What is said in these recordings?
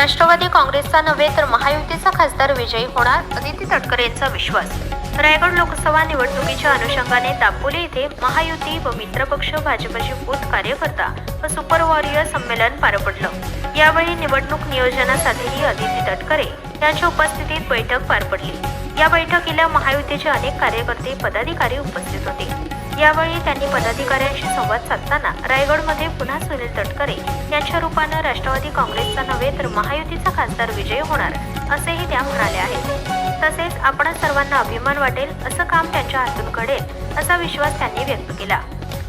राष्ट्रवादी काँग्रेसचा नव्हे तर महायुतीचा खासदार विजयी होणार? अदिती तटकरे यांचा विश्वास. रायगड लोकसभा निवडणुकीच्या अनुषंगाने दापोली येथे महायुती व मित्रपक्ष भाजपचे बूथ कार्यकर्ता व सुपर वॉरियर संमेलन पार पडलं यावेळी निवडणूक नियोजनासाठीही अदिती तटकरे यांच्या उपस्थितीत बैठक पार पडली. या बैठकीला महायुतीचे अनेक कार्यकर्ते पदाधिकारी उपस्थित होते. यावेळी त्यांनी पदाधिकाऱ्यांशी संवाद साधताना रायगडमध्ये पुन्हा सुनील तटकरे यांच्या रूपानं राष्ट्रवादी काँग्रेसचा नव्हे तर महायुतीचा खासदार विजय होणार असेही त्या म्हणाल्या आहेत. तसेच आपण सर्वांना अभिमान वाटेल असं काम त्यांच्या हातून घडेल असा विश्वास त्यांनी व्यक्त केला.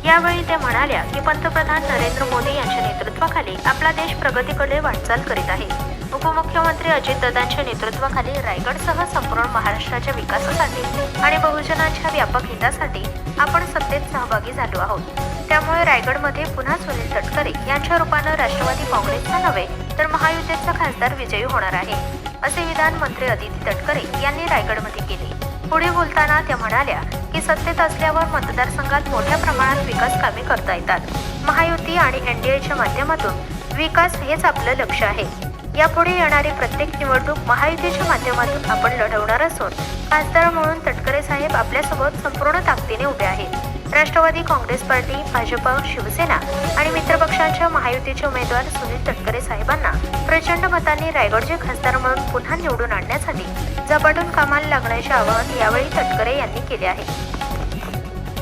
यावेळी त्या म्हणाल्या की पंतप्रधान नरेंद्र मोदी यांच्या नेतृत्वाखाली आपला देश प्रगतीकडे वाटचाल करीत आहे. उपमुख्यमंत्री अजितदादांच्या नेतृत्वाखाली रायगडसह संपूर्ण महाराष्ट्राच्या विकासासाठी आणि बहुजनांच्या व्यापक हितासाठी आपण सत्तेत सहभागी झालो आहोत. त्यामुळे रायगडमध्ये पुन्हा सुनील तटकरे यांच्या रूपानं राष्ट्रवादी काँग्रेसचा नव्हे तर महायुतीचा खासदार विजयी होणार आहे असे विधान मंत्री अदिती तटकरे यांनी रायगडमध्ये केले. पुढे बोलताना त्या म्हणाल्या की सत्तेत असल्यावर मतदारसंघात मोठ्या प्रमाणात विकास कामे करता येतात. महायुती आणि एनडीएच्या माध्यमातून विकास हेच आपलं लक्ष आहे. यापुढे येणारी प्रत्येक निवडणूक महायुतीच्या माध्यमातून आपण लढवणार असून खासदार म्हणून तटकरे साहेब आपल्यासोबत संपूर्ण ताकदीने उभे आहेत. राष्ट्रवादी काँग्रेस पार्टी भाजप शिवसेना आणि मित्रपक्षांच्या महायुतीचे उमेदवार सुनील तटकरे साहेबांना प्रचंड मतांनी रायगडचे खासदार म्हणून पुन्हा निवडून आणण्यासाठी झपाटून कामाला लागण्याचे आवाहन यावेळी तटकरे यांनी केले आहे.